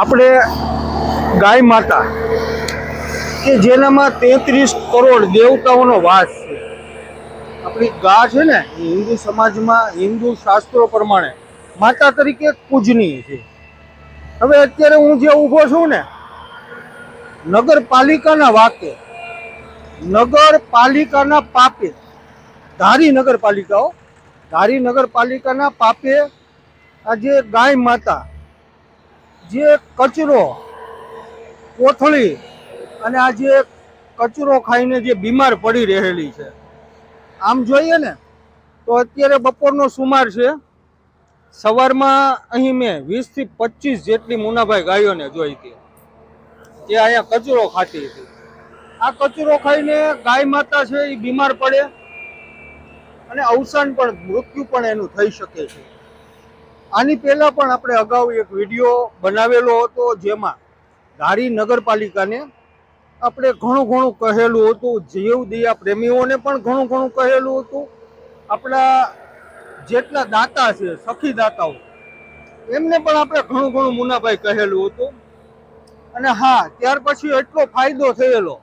આપણે ગાય માતા, કે જેનામાં તેત્રીસ કરોડ દેવતાઓનો વાસ છે. આપણી ગા છે ને, એ હિન્દુ સમાજમાં હિન્દુ શાસ્ત્રો પ્રમાણે માતા તરીકે પૂજનીય છે. હવે અત્યારે હું જે ઊભો છું ને, નગરપાલિકાના વાકે, નગરપાલિકાના પાપે, ધારી નગરપાલિકાઓ, ધારી નગરપાલિકાના પાપે આ જે ગાય માતા જે કચરો, કોથળી અને આ જે કચરો ખાઈને જે બીમાર પડી રહેલી છે. આમ જોઈએ ને, તો અત્યારે બપોરનો સુમાર છે. સવારમાં અહીં મેં વીસથી પચીસ જેટલી મુનાભાઈ ગાયોને જોઈ હતી. જે અહીંયા કચરો ખાતી હતી. આ કચરો ખાઈને ગાય માતા છે એ બીમાર પડે અને અવસાન પણ મૃત્યુ પણ એનું થઈ શકે છે. આની પહેલા પણ આપણે અગાઉ એક વીડિયો બનાવેલો હતો જેમાં ધારી નગરપાલિકાને આપણે ઘણું ઘણું કહેલું હતું, જીવ દયા પ્રેમીઓને પણ ઘણું ઘણું કહેલું હતું. આપણા જેટલા દાતા છે, સખી દાતાઓ, એમને પણ આપણે ઘણું ઘણું મુનાભાઈ કહેલું હતું. અને હા, ત્યાર પછી એટલો ફાયદો થયેલો,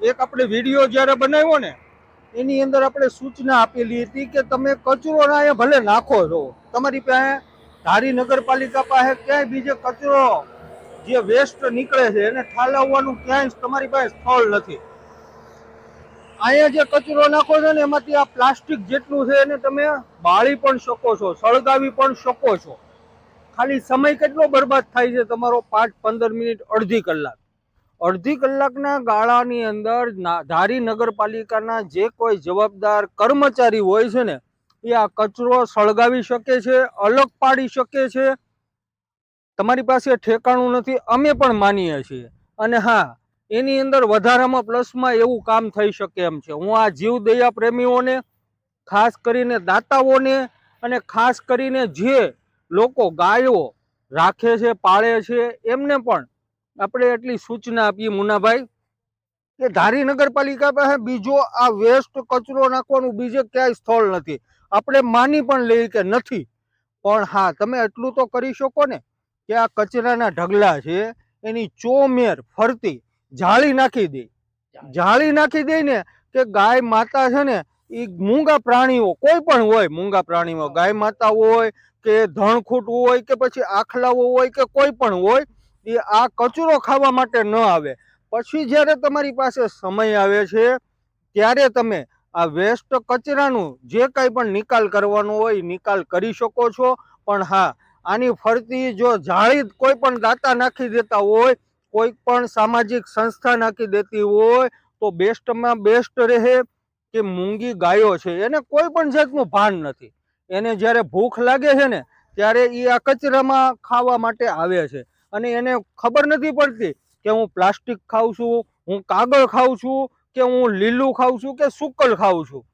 એક આપણે વીડિયો જ્યારે બનાવ્યો ને, એની અંદર આપણે સૂચના આપેલી હતી કે તમે કચરો ના ભલે નાખો છો, તમારી પાસે ધારી નગરપાલિકા પાસે ક્યાંય બીજે કચરો જે વેસ્ટ નીકળે છે, એને ઠાલવવાનું ક્યાંય તમારી પાસે સ્થળ નથી. અહીંયા જે કચરો નાખો છો ને, એમાંથી આ પ્લાસ્ટિક જેટલું છે, એને તમે બાળી પણ શકો છો, સળગાવી પણ શકો છો. ખાલી સમય કેટલો બરબાદ થાય છે, તમારો પાંચ પંદર મિનિટ, અડધી કલાક. અડધી કલાકના ગાળાની અંદર ધારી નગરપાલિકાના જે કોઈ જવાબદાર કર્મચારી હોય છે ને એ આ કચરો સળગાવી શકે છે, અલગ પાડી શકે છે. તમારી પાસે ઠેકાણું નથી, અમે પણ માનીએ છીએ. અને હા, એની અંદર વધારામાં પ્લસમાં એવું કામ થઈ શકે એમ છે. હું આ જીવ દયા પ્રેમીઓને, ખાસ કરીને દાતાઓને અને ખાસ કરીને જે લોકો ગાયો રાખે છે, પાળે છે, એમને પણ આપણે એટલી સૂચના આપીએ મુનાભાઈ. કે ધારી નગરપાલિકા પાસે બીજો આ વેસ્ટ કચરો નાખવાનું બીજે ક્યાંય સ્થળ નથી. આપણે માની પણ લઈએ કે નથી. પણ હા, તમે એટલું તો કરી શકો ને કે આ કચરાના ઢગલા છે, એની ચોમેર ફરતી જાળી નાખી દે. જાળી નાખી દે ને કે ગાય માતા છે ને એ મૂંગા પ્રાણીઓ, કોઈ પણ હોય મૂંગા પ્રાણીઓ, ગાય માતા હોય કે ધણખૂટ હોય કે પછી આખલાઓ હોય કે કોઈ પણ હોય એ આ કચરો ખાવા માટે ન આવે. પછી જ્યારે તમારી પાસે સમય આવે છે, ત્યારે તમે આ વેસ્ટ કચરાનું જે કાંઈ પણ નિકાલ કરવાનો હોય નિકાલ કરી શકો છો. પણ હા, આની ફરતી જો જાળી કોઈ પણ દાતા નાખી દેતા હોય, કોઈ પણ સામાજિક સંસ્થા નાખી દેતી હોય, તો બેસ્ટમાં બેસ્ટ રહે કે મૂંગી ગાયો છે. એને કોઈ પણ જાતનું ભાન નથી. એને જ્યારે ભૂખ લાગે છે ને, ત્યારે એ આ કચરામાં ખાવા માટે આવે છે. અને એને ખબર નથી પડતી કે હું પ્લાસ્ટિક ખાઉં છું, હું કાગળ ખાઉં છું, કે હું લીલું ખાઉં છું, કે સુકલ ખાઉં છું.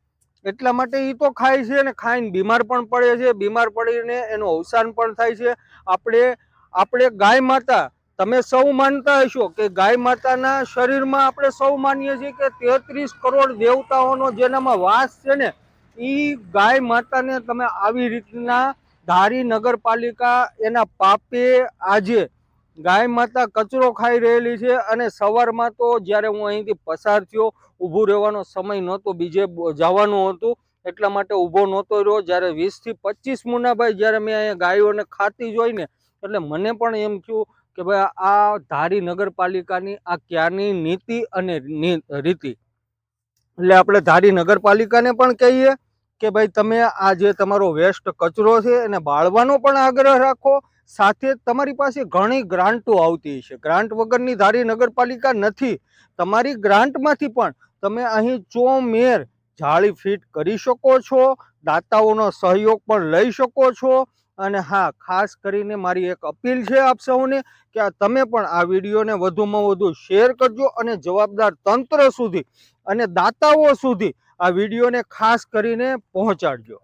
એટલા માટે એ તો ખાય છે અને ખાઈને બીમાર પણ પડે છે, બીમાર પડીને એનું અવસાન પણ થાય છે. આપણે આપણે ગાય માતા, તમે સૌ માનતા હશો કે ગાય માતાના શરીરમાં આપણે સૌ માનીએ છીએ કે તેત્રીસ કરોડ દેવતાઓનો જેનામાં વાસ છે ને એ ગાય માતાને તમે આવી રીતના ધારી નગરપાલિકા એના પાપે આજે ગાય માતા કચરો ખાઈ રહેલી છે અને સવારમાં તો જ્યારે હું અહીંથી પસાર થયો, ઊભું રહેવાનો સમય નહોતો, બીજે જવાનું હતું, એટલા માટે ઊભો નહોતો રહ્યો. જ્યારે વીસથી પચીસ મુનાભાઈ જ્યારે મેં અહીંયા ગાયોને ખાતી જોઈને, એટલે મને પણ એમ થયું કે ભાઈ, આ ધારી નગરપાલિકાની આ ક્યારની નીતિ અને રીતિ? એટલે આપણે ધારી નગરપાલિકાને પણ કહીએ કે ભાઈ, તમે આ જે તમારો વેસ્ટ કચરો છે એને બાળવાનો પણ આગ્રહ રાખો સાથે તમારી પાસે ઘણી ગ્રાન્ટો આવતી છે ગ્રાન્ટ વગરની ધારી નગરપાલિકા નથી. તમારી ગ્રાન્ટમાંથી પણ તમે અહીં ચોમેર જાળી ફિટ કરી શકો છો, દાતાઓનો સહયોગ પણ લઈ શકો છો. અને હા, ખાસ કરીને મારી એક અપીલ છે આપ સૌને કે આ તમે પણ આ વિડીયોને વધુમાં વધુ શેર કરજો અને જવાબદાર તંત્ર સુધી અને દાતાઓ સુધી આ વિડીયોને ખાસ કરીને પહોંચાડજો.